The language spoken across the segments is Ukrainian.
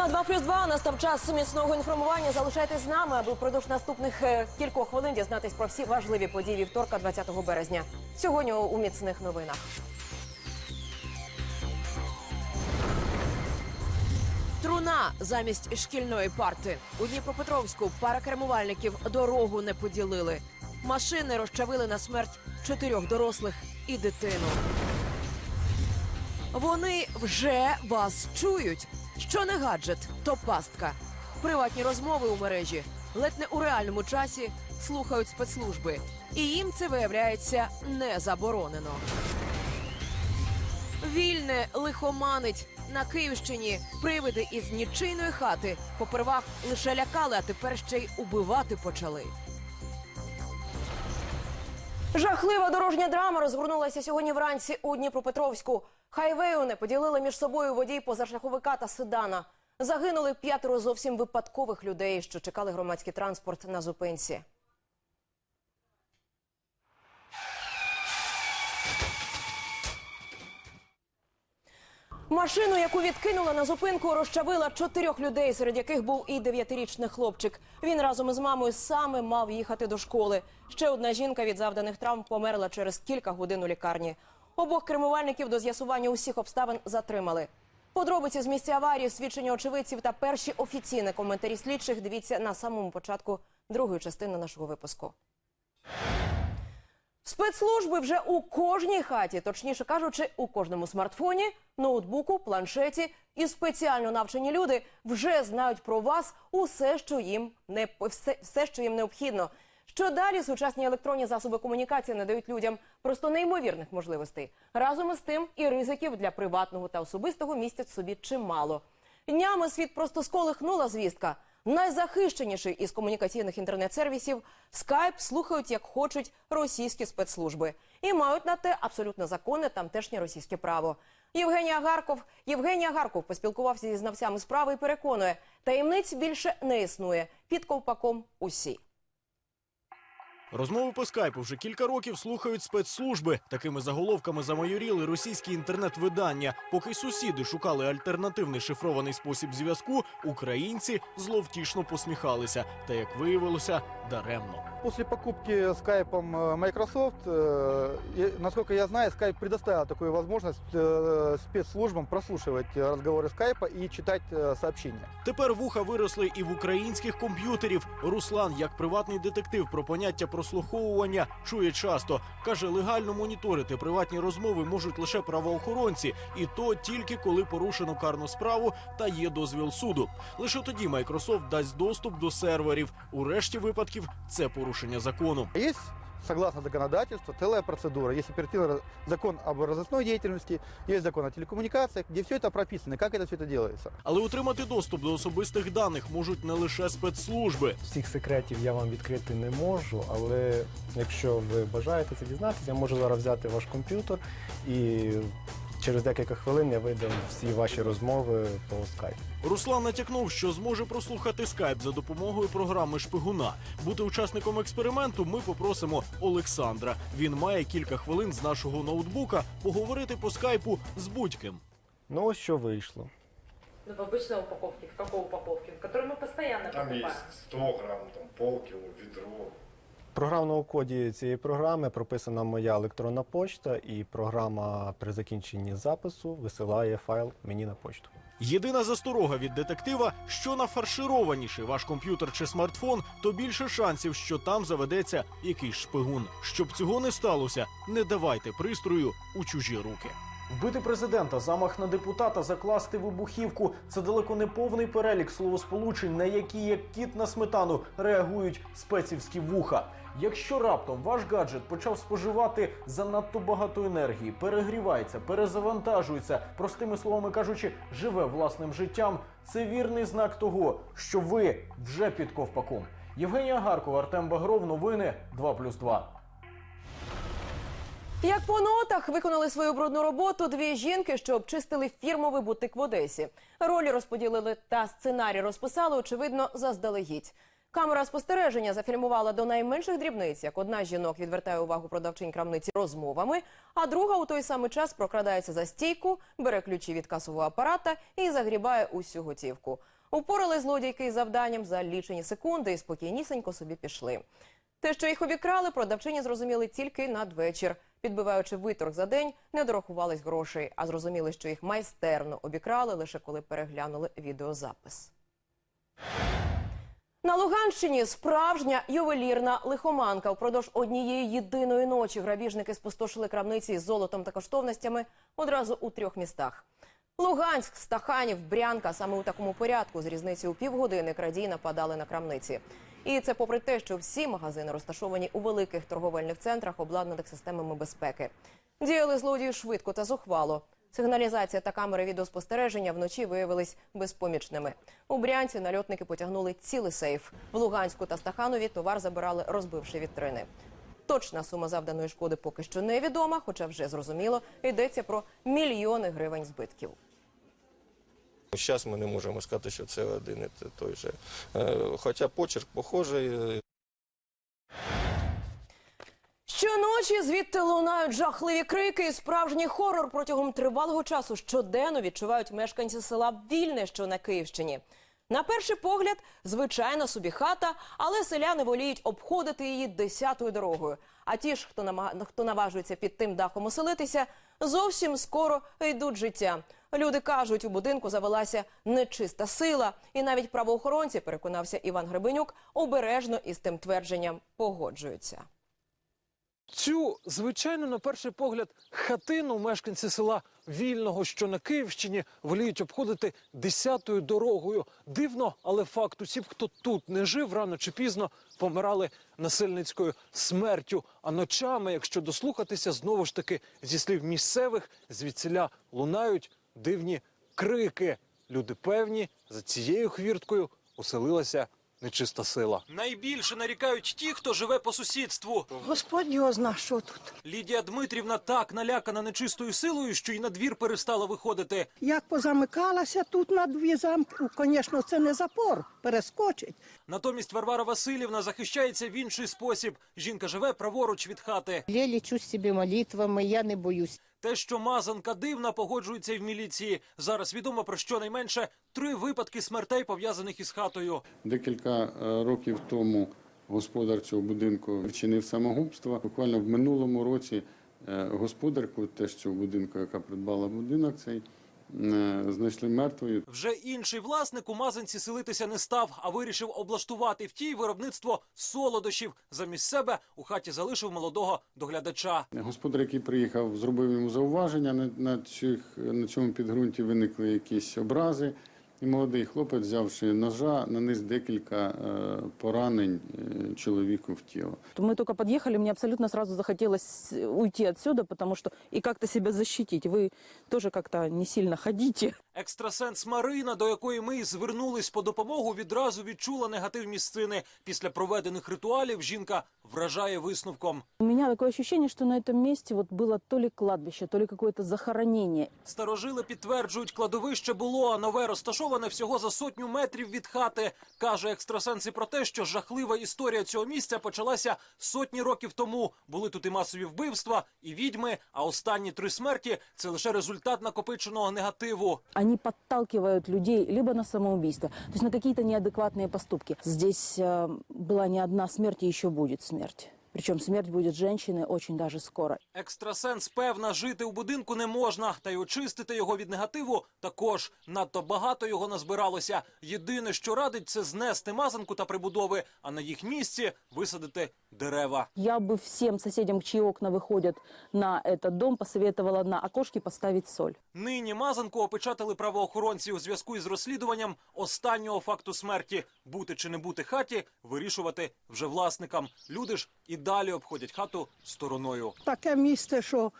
На 2 плюс 2 настав час сумісного інформування. Залишайтесь з нами, аби впродовж наступних е, кількох хвилин дізнатись про всі важливі події вівторка, 20 березня. Сьогодні у міцних новинах. Труна замість шкільної парти. У Дніпропетровську пара кермувальників дорогу не поділили. Машини розчавили на смерть чотирьох дорослих і дитину. Вони вже вас чують. Що не гаджет, то пастка. Приватні розмови у мережі ледь не у реальному часі слухають спецслужби, і їм це виявляється не заборонено. Вільне лихоманить на Київщині. Привиди із нічийної хати попервах лише лякали, а тепер ще й убивати почали. Жахлива дорожня драма розгорнулася сьогодні вранці у Дніпропетровську. Хайвею не поділили між собою водій позашляховика та седана. Загинули п'ятеро зовсім випадкових людей, що чекали громадський транспорт на зупинці. Машину, яку відкинула на зупинку, розчавила чотирьох людей, серед яких був і дев'ятирічний хлопчик. Він разом із мамою саме мав їхати до школи. Ще одна жінка від завданих травм померла через кілька годин у лікарні. Обох кермувальників до з'ясування усіх обставин затримали. Подробиці з місця аварії, свідчення очевидців та перші офіційні коментарі слідчих дивіться на самому початку другої частини нашого випуску. Спецслужби вже у кожній хаті, точніше кажучи, у кожному смартфоні, ноутбуку, планшеті і спеціально навчені люди вже знають про вас усе, що їм не все, все, що їм необхідно. Що далі сучасні електронні засоби комунікації надають людям просто неймовірних можливостей. Разом із тим і ризиків для приватного та особистого містять собі чимало. Днями світ просто сколихнула звістка. Найзахищеніший із комунікаційних інтернет-сервісів Skype слухають як хочуть російські спецслужби і мають на те абсолютно законне тамтешнє російське право. Євгенія Гарков Євгенія Гарков поспілкувався зі знавцями справи і переконує, таємниць більше не існує. Під ковпаком усі. Розмови по скайпу вже кілька років слухають спецслужби. Такими заголовками замайоріли російські інтернет-видання. Поки сусіди шукали альтернативний шифрований спосіб зв'язку, українці зловтішно посміхалися. Та як виявилося, даремно. После покупки скайпом э, Microsoft, э, и, насколько я знаю, Skype предоставил такую возможность э, спецслужбам прослушивать э, разговоры скайпа и читать э, сообщения. Тепер вуха виросли і в українських комп'ютерів. Руслан, як приватний детектив про поняття прослуховування, чує часто. каже, легально моніторити приватні розмови можуть лише правоохоронці, і то тільки коли порушено карну справу та є дозвіл суду. Лише тоді Microsoft дасть доступ до серверів. У решті випадків це порушення закону. Есть, согласно законодательству, целая процедура. Есть оперативный раз- закон об разыскной деятельности, есть закон о телекоммуникациях, где все это прописано, как это все это делается. Але отримати доступ до особистих даних можуть не лише спецслужби. Всіх секретів я вам відкрити не можу, але якщо ви бажаєте це дізнатися, я можу зараз взяти ваш комп'ютер і через декілька хвилин я видам всі ваші розмови по скайпу. Руслан натякнув, що зможе прослухати скайп за допомогою програми Шпигуна. Бути учасником експерименту ми попросимо Олександра. Він має кілька хвилин з нашого ноутбука поговорити по скайпу з будь-ким. Ну ось що вийшло. Ну, в обычной упаковке. В какой упаковке? В которой мы постоянно Там покупаем. есть 100 грамм, там полкило, ведро. В програмному коді цієї програми прописана моя електронна почта, і програма при закінченні запису висилає файл мені на почту. Єдина засторога від детектива, що нафаршированіший ваш комп'ютер чи смартфон, то більше шансів, що там заведеться якийсь шпигун. Щоб цього не сталося, не давайте пристрою у чужі руки. Вбити президента, замах на депутата, закласти вибухівку це далеко не повний перелік словосполучень, на які як кіт на сметану реагують спецівські вуха. Якщо раптом ваш гаджет почав споживати занадто багато енергії, перегрівається, перезавантажується, простими словами кажучи, живе власним життям, це вірний знак того, що ви вже під ковпаком. Євгенія Гаркова, Артем Багров, новини 2+,2. Як по нотах виконали свою брудну роботу дві жінки, що обчистили фірмовий бутик в Одесі. Ролі розподілили та сценарій розписали, очевидно, заздалегідь. Камера спостереження зафільмувала до найменших дрібниць, як одна з жінок відвертає увагу продавчинь крамниці розмовами, а друга у той самий час прокрадається за стійку, бере ключі від касового апарата і загрібає усю готівку. Упорали злодійки із завданням за лічені секунди і спокійнісенько собі пішли. Те, що їх обікрали, продавчині зрозуміли тільки надвечір. Підбиваючи виторг за день, не дорахувались грошей, а зрозуміли, що їх майстерно обікрали лише коли переглянули відеозапис. На Луганщині справжня ювелірна лихоманка. Впродовж однієї єдиної ночі грабіжники спустошили крамниці з золотом та коштовностями одразу у трьох містах. Луганськ, Стаханів, Брянка саме у такому порядку з різницею півгодини крадії нападали на крамниці. І це попри те, що всі магазини розташовані у великих торговельних центрах, обладнаних системами безпеки. Діяли злодії швидко та зухвало. Сигналізація та камери відеоспостереження вночі виявились безпомічними. У Брянці нальотники потягнули цілий сейф. В Луганську та Стаханові товар забирали, розбивши вітрини. Точна сума завданої шкоди поки що невідома, хоча вже зрозуміло, йдеться про мільйони гривень збитків. Зараз ми не можемо сказати, що це один і той же. Е, Хоча почерк похожий. Щоночі звідти лунають жахливі крики і справжній хорор протягом тривалого часу щоденно відчувають мешканці села Вільне, що на Київщині. На перший погляд, звичайна собі хата, але селяни воліють обходити її десятою дорогою. А ті ж, хто нама- хто наважується під тим дахом оселитися, зовсім скоро йдуть життя. Люди кажуть, у будинку завелася нечиста сила, і навіть правоохоронці, переконався Іван Гребенюк, обережно із тим твердженням погоджуються. Цю звичайно, на перший погляд, хатину мешканці села Вільного, що на Київщині, воліють обходити десятою дорогою. Дивно, але факт усі, хто тут не жив, рано чи пізно помирали насильницькою смертю. А ночами, якщо дослухатися, знову ж таки зі слів місцевих, звідсіля лунають дивні крики. Люди певні, за цією хвірткою оселилася нечиста сила. Найбільше нарікають ті, хто живе по сусідству. Господь його зна, що тут. Лідія Дмитрівна так налякана нечистою силою, що й на двір перестала виходити. Як позамикалася тут на дві замки, звісно, це не запор, перескочить. Натомість Варвара Васильівна захищається в інший спосіб. Жінка живе праворуч від хати. Я лічу себе молитвами, я не боюсь. Те, що мазанка дивна, погоджується й в міліції. Зараз відомо про щонайменше три випадки смертей пов'язаних із хатою. Декілька е, років тому господар цього будинку вчинив самогубство. Буквально в минулому році е, господарку теж цього будинку, яка придбала будинок цей, знайшли мертвою. Вже інший власник у мазанці селитися не став, а вирішив облаштувати в тій виробництво солодощів. Замість себе у хаті залишив молодого доглядача. Господар, який приїхав, зробив йому зауваження на, на, цих, на цьому підґрунті виникли якісь образи. І молодий хлопець, взявши ножа, наніс декілька е, поранень е, чоловіку в тіло. Мы только подъехали, мне абсолютно сразу захотелось уйти отсюда, потому что и как-то себя защитить. Вы тоже как-то не сильно ходите. Екстрасенс Марина, до якої ми й звернулись по допомогу, відразу відчула негатив місцини. Після проведених ритуалів жінка вражає висновком. У меня такое ощущение, что на этом месте вот было то ли кладбище, то ли какое-то захоронение. Старожили підтверджують, кладовище було, а нове розташоване всього за сотню метрів від хати. Каже екстрасенс і про те, що жахлива історія цього місця почалася сотні років тому. Були тут і масові вбивства, і відьми. А останні три смерті це лише результат накопиченого негативу Они подталкивают людей либо на самоубийство, то есть на какие-то неадекватные поступки. Здесь э, была не одна смерть, и еще будет смерть. Причем смерть будет женщины очень даже скоро. Екстрасенс певна, жити у будинку не можна, та й очистити його від негативу також. Надто багато його назбиралося. Єдине, що радить, це знести мазанку та прибудови, а на їх місці висадити дерева. Я бы всем соседям, чьи окна выходят на этот дом, посоветовала на окошки поставить соль. Нині мазанку опечатали правоохоронці у зв'язку із розслідуванням останнього факту смерті. Бути чи не бути хаті вирішувати вже власникам. Люди ж і далі обходять хату стороною. Таке місце, що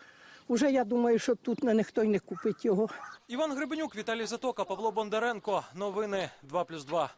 вже я думаю, що тут не ніхто й не купить його. Іван Гребенюк, Віталій Затока, Павло Бондаренко. Новини 2+,2.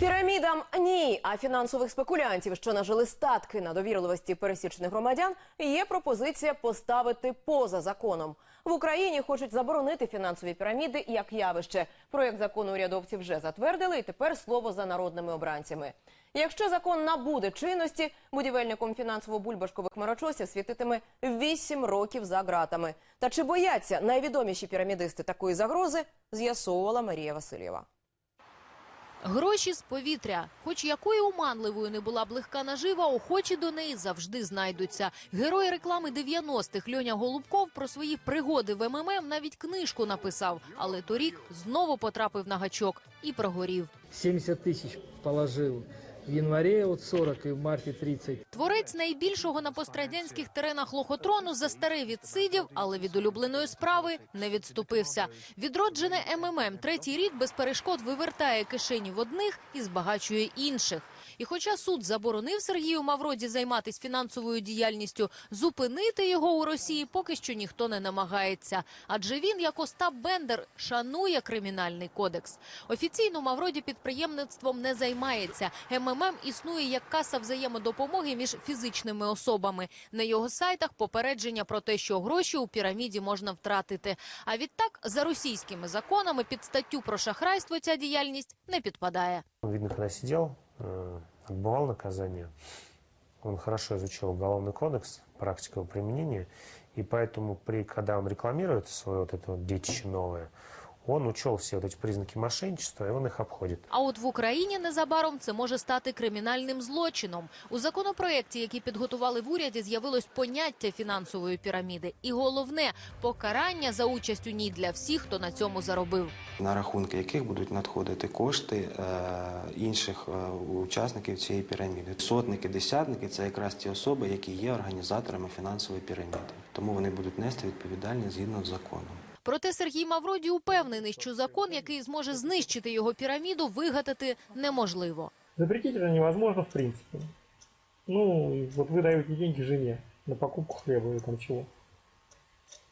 Пірамідам ні, а фінансових спекулянтів, що нажили статки на довірливості пересічних громадян, є пропозиція поставити поза законом. В Україні хочуть заборонити фінансові піраміди як явище. Проєкт закону урядовці вже затвердили, і тепер слово за народними обранцями. Якщо закон набуде чинності, будівельником фінансово-бульбашкових хмарочосів світитиме 8 років за ґратами. Та чи бояться найвідоміші пірамідисти такої загрози, з'ясовувала Марія Васильєва. Гроші з повітря. Хоч якою уманливою не була б легка нажива, охочі до неї завжди знайдуться. Герой реклами 90-х Льоня Голубков про свої пригоди в МММ навіть книжку написав. Але торік знову потрапив на гачок і прогорів. 70 тысяч положил. В январе от 40 и в марте 30. Творець найбільшого на пострадянських теренах лохотрону застарив від сидів, але від улюбленої справи не відступився. Відроджене МММ третій рік без перешкод вивертає кишені в одних і збагачує інших. І хоча суд заборонив Сергію Мавроді займатися фінансовою діяльністю, зупинити його у Росії поки що ніхто не намагається. Адже він, як Остап Бендер, шанує кримінальний кодекс. Офіційно Мавроді підприємництвом не займається. МММ існує як каса взаємодопомоги між фізичними особами. На його сайтах попередження про те, що гроші у піраміді можна втратити. А відтак, за російськими законами, під статтю про шахрайство ця діяльність не підпадає. Видно, сидел, э, отбывал наказание, он хорошо изучил уголовный кодекс, практику его применения, и поэтому, при, когда он рекламирует свое вот это вот детище новое, он учел все вот эти признаки мошенничества, и он их обходит. А от в Україні незабаром це може стати кримінальним злочином. У законопроекті, який підготували в уряді, з'явилось поняття фінансової піраміди. І головне покарання за участь у ній для всіх, хто на цьому заробив. на рахунки яких будуть надходити кошти е, інших е, учасників цієї піраміди. Сотники, десятники це якраз ті особи, які є організаторами фінансової піраміди. Тому вони будуть нести відповідальність згідно з законом. Проте Сергій Мавроді упевнений, що закон, який зможе знищити його піраміду, вигадати неможливо. Запретить это невозможно в принципе. Ну, и вот вы даете деньги жене на покупку хлеба или там чего.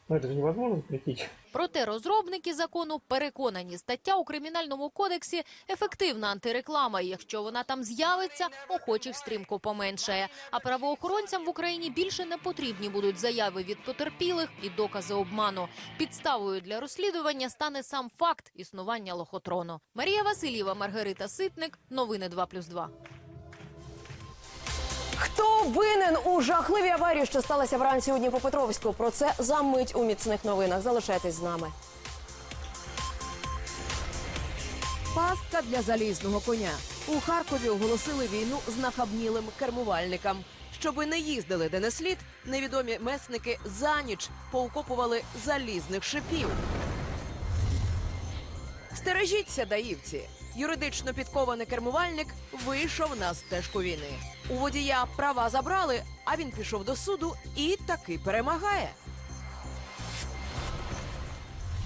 Но это же невозможно запретить. Проте розробники закону переконані, стаття у кримінальному кодексі ефективна антиреклама. Якщо вона там з'явиться, охочих стрімко поменшає. А правоохоронцям в Україні більше не потрібні будуть заяви від потерпілих і докази обману. Підставою для розслідування стане сам факт існування лохотрону. Марія Васильєва, Маргарита Ситник. Новини 2+,2. Хто винен у жахливій аварії, що сталася вранці у Дніпропетровську? Про це за мить у міцних новинах. Залишайтесь з нами. Пастка для залізного коня. У Харкові оголосили війну з нахабнілим кермувальникам. Щоби не їздили де не слід, невідомі месники за ніч поукопували залізних шипів. Стережіться, даївці. Юридично підкований кермувальник вийшов на стежку війни. У водія права забрали, а він пішов до суду і таки перемагає.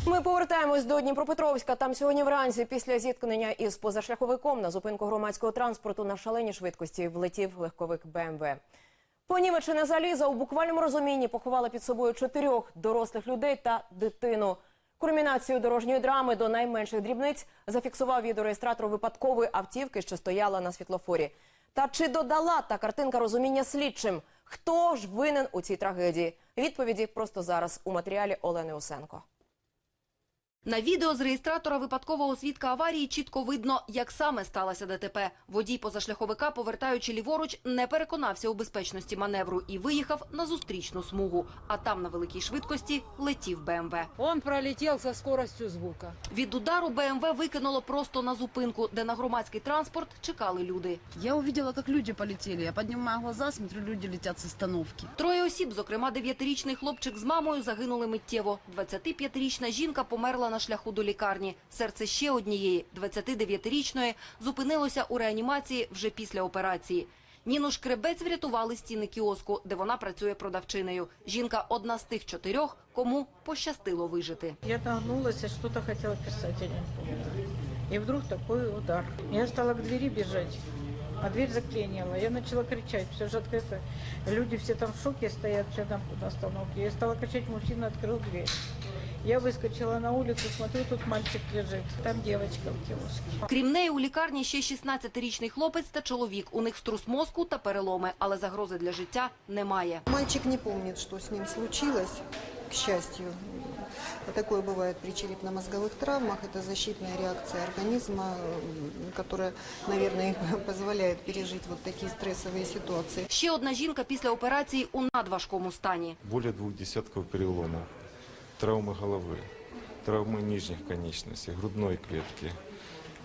Ми повертаємось до Дніпропетровська. Там сьогодні вранці, після зіткнення із позашляховиком на зупинку громадського транспорту на шаленій швидкості влетів легковик БМВ. Понівечене залізо у буквальному розумінні поховало під собою чотирьох дорослих людей та дитину. Кульмінацію дорожньої драми до найменших дрібниць зафіксував відеореєстратор випадкової автівки, що стояла на світлофорі. Та чи додала та картинка розуміння слідчим? Хто ж винен у цій трагедії? Відповіді просто зараз у матеріалі Олени Усенко. На відео з реєстратора випадкового свідка аварії чітко видно, як саме сталося ДТП. Водій позашляховика, повертаючи ліворуч, не переконався у безпечності маневру і виїхав на зустрічну смугу. А там на великій швидкості летів БМВ. Он пролетел со скоростью звука. Від удару БМВ викинуло просто на зупинку, де на громадський транспорт чекали люди. Я увидела, как люди полетели. Я поднимаю глаза, смотрю, люди летят с остановки. Троє осіб, зокрема дев'ятирічний хлопчик з мамою, загинули миттєво. 25-річна жінка померла на шляху до лікарні. Серце ще однієї, 29-річної, зупинилося у реанімації вже після операції. Ніну Шкребець врятували стіни кіоску, де вона працює продавчиною. Жінка одна з тих чотирьох, кому пощастило вижити. Я нагнулась и что-то хотела писать, я не помню. И вдруг такой удар. Я стала к двери бежать, а дверь заклинила. Я начала кричать, все же открыто. Люди все там в шоке стоят, все там на остановке. Я стала кричать, мужчина открыл дверь. Я выскочила на улицу, смотрю, тут мальчик лежит, там девочка в киоске. Крім неї, у лікарні ще 16-річний хлопець та чоловік. У них струс мозку та переломи, але загрози для життя немає. Мальчик не помнит, что с ним случилось, к счастью. Такое бывает при черепно-мозговых травмах. Это защитная реакция организма, м, которая, наверное, позволяет пережить вот такие стрессовые ситуации. Ще одна жінка після операції у надважкому стані. более двух десятков переломов, травмы головы, травмы нижних конечностей, грудной клетки,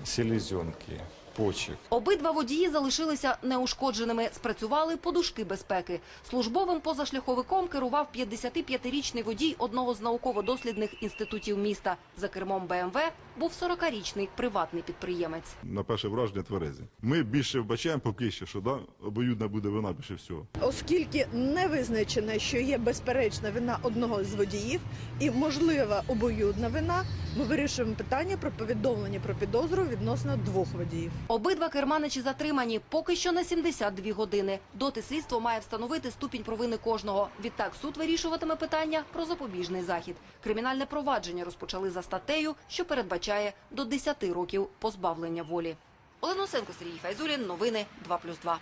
селезенки, почек. Обидва водії залишилися неушкодженими. Спрацювали подушки безпеки. Службовим позашляховиком керував 55-річний водій одного з науково-дослідних інститутів міста. За кермом БМВ був 40-річний приватний підприємець. На перше враження тверезі. Ми більше вбачаємо поки що, що да, обоюдна буде вина більше всього. Оскільки не визначено, що є безперечна вина одного з водіїв і можлива обоюдна вина, ми вирішуємо питання про повідомлення про підозру відносно двох водіїв. Обидва керманичі затримані поки що на 72 години. Доти слідство має встановити ступінь провини кожного. Відтак суд вирішуватиме питання про запобіжний захід. Кримінальне провадження розпочали за статтею, що передбачає до 10 років позбавлення волі. Олена Осенко, Сергій Файзулін. Новини 2+,2.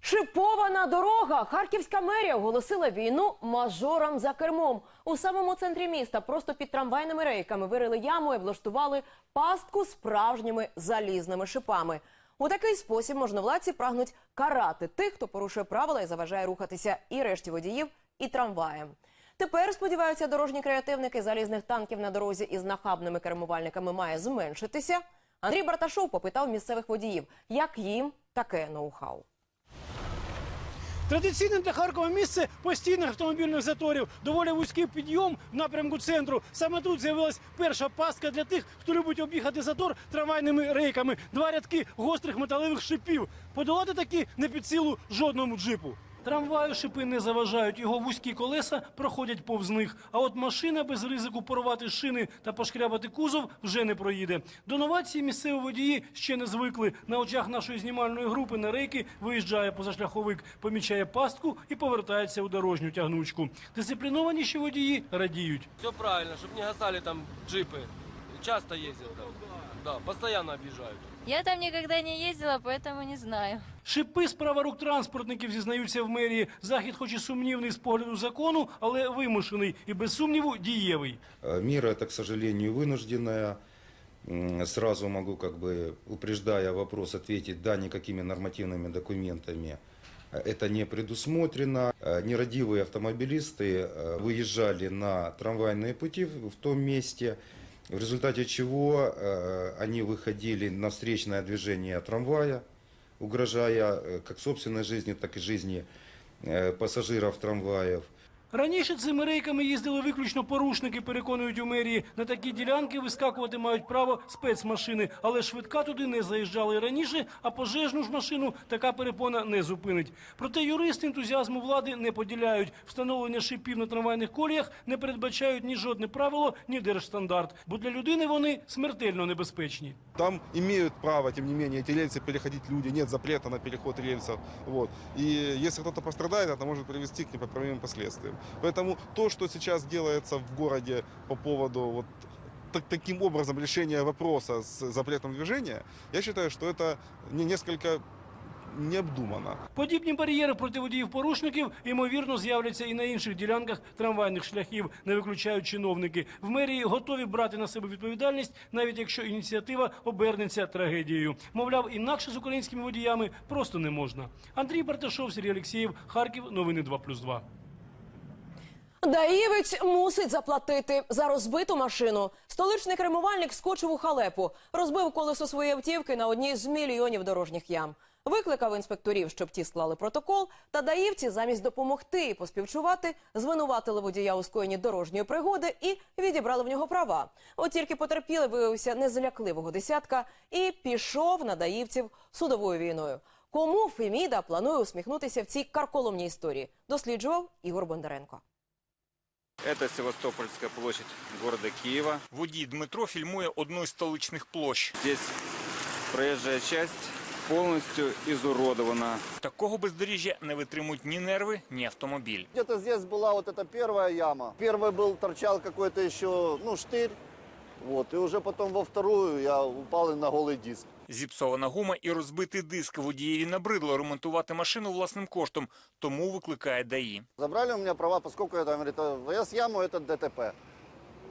Шипована дорога. Харківська мерія оголосила війну мажорам за кермом. У самому центрі міста, просто під трамвайними рейками, вирили яму і облаштували пастку справжніми залізними шипами. У такий спосіб можновладці прагнуть карати тих, хто порушує правила і заважає рухатися і решті водіїв, і трамваєм. Тепер сподіваються, дорожні креативники залізних танків на дорозі із нахабними кермувальниками має зменшитися. Андрій Барташов попитав місцевих водіїв, як їм таке ноу-хау. Традиційним для Харкова місце постійних автомобільних заторів, доволі вузький підйом в напрямку центру. Саме тут з'явилась перша пастка для тих, хто любить об'їхати затор трамвайними рейками. Два рядки гострих металевих шипів. Подолати такі не під силу жодному джипу. Трамваю шипи не заважають, його вузькі колеса проходять повз них. А от машина без ризику порвати шини та пошкрябати кузов вже не проїде. До новації місцеві водії ще не звикли. На очах нашої знімальної групи на рейки виїжджає позашляховик, помічає пастку і повертається у дорожню тягнучку. Дисциплінованіші водії радіють. Все правильно, чтобы не гасали там джипы. Часто ездят там. Да, постоянно объезжают. Я там никогда не ездила, поэтому не знаю. Шипи справа рук транспортників зізнаються в мерії. Захід, хоч і сумнівний з погляду закону, але вимушений і без сумніву дієвий. Э, Мера это, к сожалению, вынужденная. М, Сразу могу, как бы, упреждая вопрос, ответить, да, никакими нормативными документами э, это не предусмотрено. Э, Нерадивые автомобилисты э, выезжали на трамвайные пути в в том месте, в результате чего э, они выходили на встречное движение трамвая, угрожая э, как собственной жизни, так и жизни э, пассажиров трамваев. Раніше цими рейками їздили виключно порушники, переконують у мерії. На такі ділянки вискакувати мають право спецмашини, але швидка туди не заїжджали і раніше, а пожежну ж машину така перепона не зупинить. Проте юристи ентузіазму влади не поділяють. Встановлення шипів на трамвайних коліях не передбачають ні жодне правило, ні держстандарт, бо для людини вони смертельно небезпечні. Там имеют право, тем не менее, эти рельсы переходить люди, нет запрета на переход рельсов. Вот. И если кто-то пострадает, это может привести к непоправимым последствиям. Поэтому то, что сейчас делается в городе по поводу вот так- таким образом решения вопроса с запретом движения, я считаю, что это не несколько необдуманно. Подібні бар'єри проти водіїв-порушників, ймовірно, з'являться і на інших ділянках трамвайних шляхів, не виключають чиновники. В мерії готові брати на себе відповідальність, навіть якщо ініціатива обернеться трагедією. Мовляв, інакше з українськими водіями просто не можна. Андрій Барташов, Сергій Олексієв, Харків. Новини 2+,2. Даївець мусить заплатити за розбиту машину. Столичний кермувальник скочив у халепу, розбив колесо своєї автівки на одній з мільйонів дорожніх ям. Викликав інспекторів, щоб ті склали протокол, та даївці замість допомогти і поспівчувати, звинуватили водія у скоєнні дорожньої пригоди і відібрали в нього права. От тільки потерпілий виявився незлякливого десятка і пішов на даївців судовою війною. Кому Феміда планує усміхнутися в цій карколомній історії? Досліджував Ігор Бондаренко. Это Севастопольская площадь города Киева. Водій Дмитро фільмує одну із столичних площ. Здесь проезжая часть, полностью изуродована. Такого бездоріжжя не витримують ні нерви, ні автомобіль. Где-то здесь была вот эта первая яма. Первый был, торчал какой-то еще, ну, штырь. Вот, и уже потом во вторую я упал и на голый диск. Зіпсована гума і розбитий диск водієві набридло ремонтувати машину власним коштом, тому викликає ДАІ. Забрали у меня права, поскольку это, говорит, вес яму это ДТП.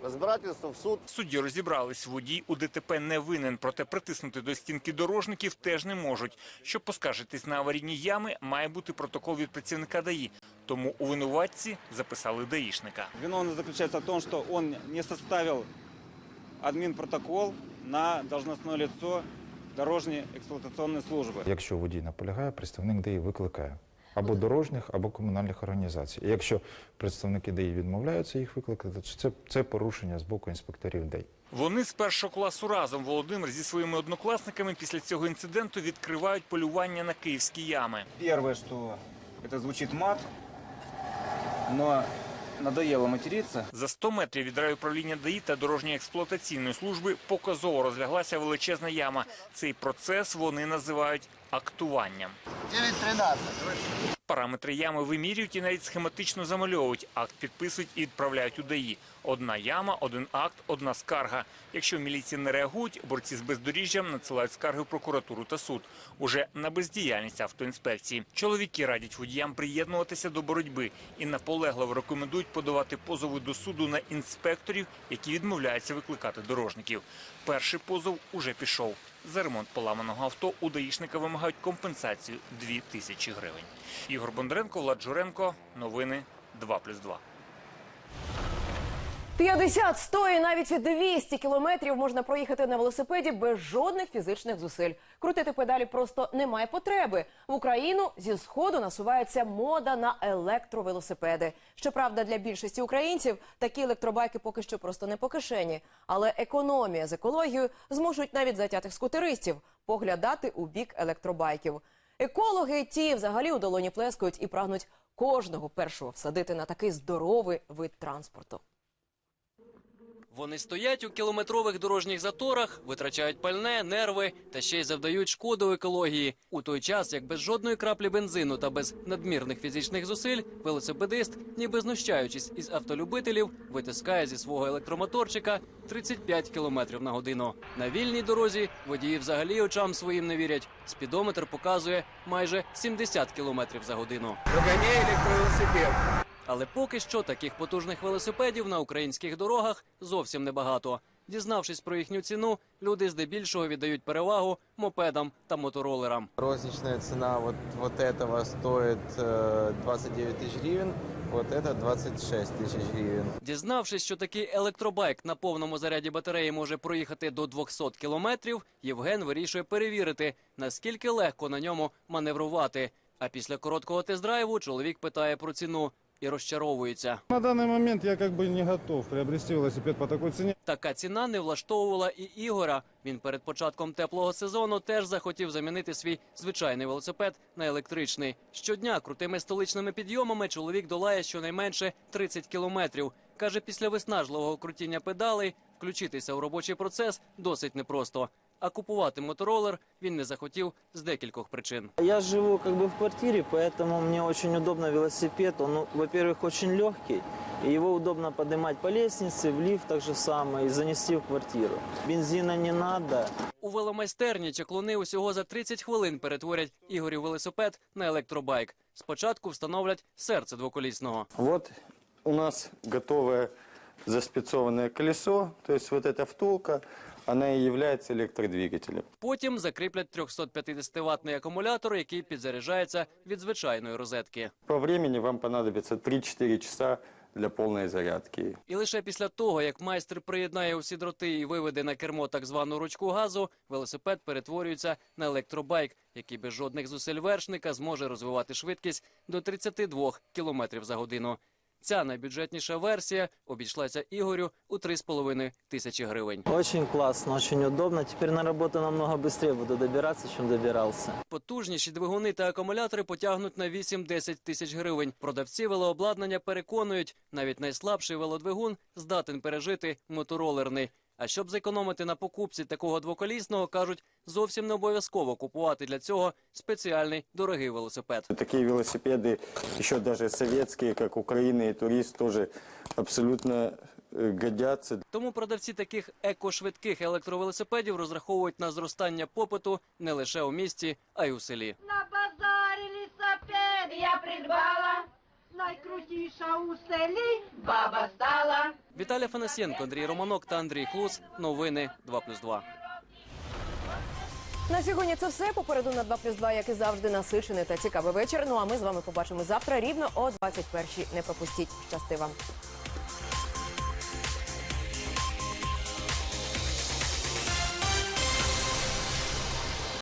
Разбирательство в суд. В суді розібрались, водій у ДТП не винен, проте притиснути до стінки дорожників теж не можуть. Щоб поскаржитись на аварійні ями, має бути протокол від працівника ДАІ. Тому у винуватці записали даїшника. Виновный заключается в том, что он не составил админпротокол на должностное лицо дорожней эксплуатационной службы. Якщо водій наполягає, представник ДАІ викликає або дорожніх, або комунальних організацій. І якщо представники ДАІ відмовляються їх викликати, то це, це порушення з боку інспекторів ДАІ. Вони з першого класу разом Володимир зі своїми однокласниками після цього інциденту відкривають полювання на київські ями. Первое, что это звучит мат, но надоело материться. За 100 метрів від райуправління ДАІ та дорожньої експлуатаційної служби показово розляглася величезна яма. Цей процес вони називають актуванням. 9.13. Параметри ями вимірюють і навіть схематично замальовують. Акт підписують і відправляють у ДАІ. Одна яма, один акт, одна скарга. Якщо міліції не реагують, борці з бездоріжжям надсилають скарги в прокуратуру та суд. Уже на бездіяльність автоінспекції. Чоловіки радять водіям приєднуватися до боротьби і наполегливо рекомендують подавати позови до суду на інспекторів, які відмовляються викликати дорожників. Перший позов уже пішов. За ремонт поламаного авто у даїшника вимагають компенсацію 2 тисячі гривень. Ігор Бондаренко, Влад Журенко. Новини 2+,2. 50, 100 і навіть 200 кілометрів можна проїхати на велосипеді без жодних фізичних зусиль. Крутити педалі просто немає потреби. В Україну зі сходу насувається мода на електровелосипеди. Щоправда, для більшості українців такі електробайки поки що просто не по кишені. Але економія з екологією змушують навіть затятих скутеристів поглядати у бік електробайків. Екологи ті взагалі у долоні плескають і прагнуть кожного першого всадити на такий здоровий вид транспорту. Вони стоять у кілометрових дорожніх заторах, витрачають пальне, нерви та ще й завдають шкоду екології. У той час, як без жодної краплі бензину та без надмірних фізичних зусиль, велосипедист, ніби знущаючись із автолюбителів, витискає зі свого електромоторчика 35 кілометрів на годину. На вільній дорозі водії взагалі очам своїм не вірять. Спідометр показує майже 70 кілометрів за годину. Доганяй электровелосипед. Але поки що таких потужних велосипедів на українських дорогах зовсім небагато. Дізнавшись про їхню ціну, люди здебільшого віддають перевагу мопедам та моторолерам. Розничная цена вот, вот этого стоит э, 29 тысяч гривен, вот это 26 тысяч гривен. Дізнавшись, що такий електробайк на повному заряді батареї може проїхати до 200 кілометрів, Євген вирішує перевірити, наскільки легко на ньому маневрувати. А після короткого тест-драйву чоловік питає про ціну і розчаровується. На данный момент я как бы не готов приобрести велосипед по такой цене. Така ціна не влаштовувала і Ігора. Він перед початком теплого сезону теж захотів замінити свій звичайний велосипед на електричний. Щодня крутими столичними підйомами чоловік долає щонайменше 30 кілометрів. Каже, після виснажливого крутіння педалей включитися у робочий процес досить непросто. А купувати моторолер він не захотів з декількох причин. Я живу как бы в квартире, поэтому мне очень удобно велосипед. Он, ну, во-первых, очень легкий, и его удобно поднимать по лестнице, в лифт так же самое, и занести в квартиру. Бензина не надо. У веломайстерні чаклуни усього за 30 хвилин перетворять Ігорів велосипед на електробайк. Спочатку встановлять серце двоколісного. Вот у нас готовое заспецованное колесо, то есть вот эта втулка, она и является электродвигателем. Потім закріплять 350-ваттний акумулятор, який підзаряджається від звичайної розетки. По времени вам понадобится 3-4 часа для полной зарядки. І лише після того, як майстер приєднає усі дроти і виведе на кермо так звану ручку газу, велосипед перетворюється на електробайк, який без жодних зусиль вершника зможе розвивати швидкість до 32 км за годину. Ця найбюджетніша версія обійшлася Ігорю у 3,5 тисячі гривень. Очень класно, очень удобно. Тепер на роботу намного швидше буду добиратися, ніж добирався. Потужніші двигуни та акумулятори потягнуть на 8-10 тисяч гривень. Продавці велообладнання переконують, навіть найслабший велодвигун здатен пережити моторолерний. А щоб зекономити на покупці такого двоколісного, кажуть, зовсім не обов'язково купувати для цього спеціальний дорогий велосипед. Такие велосипеды, еще даже советские, как Украина и турист, тоже абсолютно э, годятся. Тому продавці таких екошвидких електровелосипедів розраховують на зростання попиту не лише у місті, а й у селі. На базарі лісапед я придбала, найкрутіша у селі баба стала. Віталій Фанасєнко, Андрій Романок та Андрій Хлус. Новини 2+,2. На сьогодні це все. Попереду на 2 плюс 2, як і завжди, насичений та цікавий вечір. Ну а ми з вами побачимо завтра рівно о 21-й. Не пропустіть. Щасти вам.